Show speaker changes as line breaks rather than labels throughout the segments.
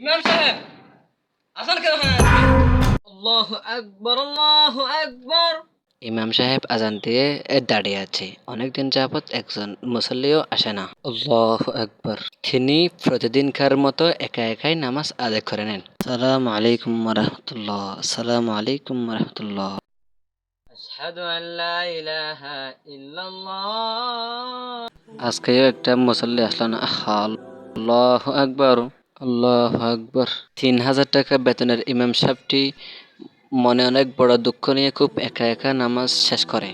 ইমাম সাহেব আসান কেন হয়? আল্লাহু আকবার আল্লাহু আকবার।
ইমাম সাহেব আজান দিয়ে এ দাঁড়িয়ে আছে। অনেকদিন যাবৎ একজন মুসল্লিও আসে না। আল্লাহ আকবর। তিনি প্রতিদিনকার মতো একা একাই নামাজ আদায় করে নেন। সালাম আলাইকুম রহমতুল্লাহ সালাম আলাইকুম রহমতুল্লাহ
আশহাদু আন ইলাহা ইল্লাল্লাহ।
আজকেও একটা মুসল্লি আসলো না। আল্লাহ আকবর। আল্লাহ আকবর। তিন হাজার টাকা বেতনের ইমাম সাহেবটি মনে অনেক বড় দুঃখ নিয়ে খুব একা একা নামাজ শেষ করে।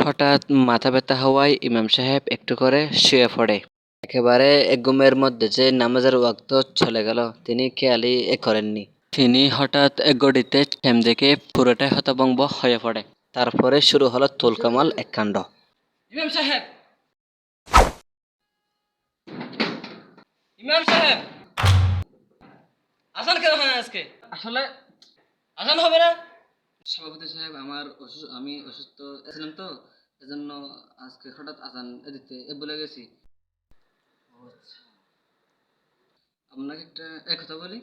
হঠাৎ মাথা ব্যথা হওয়ায় ইমাম সাহেব একটু করে শুয়ে পড়ে। একেবারে এক ঘুমের মধ্যে যে নামাজের ওয়াক্ত চলে গেল, তিনি খেয়ালই এ করেননি। তিনি হঠাৎ এক গড়িতে ঠেম দেখে পুরোটাই হতভম্ব হয়ে পড়ে। তারপরে শুরু হলো তুলকামাল এক কাণ্ড।
ইমাম সাহেব ইমাম সাহেব আসান কেন হয় আজকে আসলে আসান হবে না
সভাপতি সাহেব আমার অসুস্থ আমি অসুস্থ ছিলাম তো এজন্য আজকে হঠাৎ আজান দিতে এ বলে গেছি আপনাকে একটা এক কথা বলি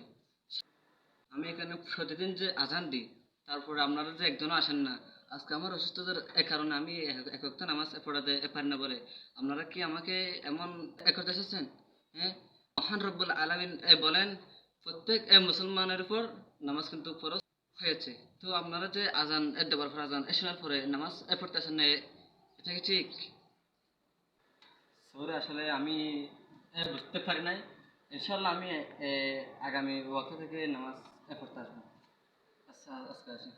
আমি এখানে প্রতিদিন যে আজান দিই তারপরে আপনারা যে একজনও আসেন না আজকে আমার অসুস্থতার এ কারণে আমি এক- এক ওয়াক্ত নামাজ পড়াতে পারি না বলে আপনারা কি আমাকে এমন এক করতে এসেছেন হ্যাঁ মহান রব্বুল আলমিন বলেন, প্রত্যেক মুসলমানের উপর নামাজ কিন্তু ফরজ হয়েছে। তো আপনারা যে আজান দেবার পর আজান শোনার পরে নামাজ পড়তে আসেন এটা কি ঠিক?
সরে, আসলে আমি বুঝতে পারি নাই। ইনশাল্লাহ আমি আগামী ওয়াক্ত থেকে নামাজ পড়তে আসব।
আচ্ছা আজকে আসি।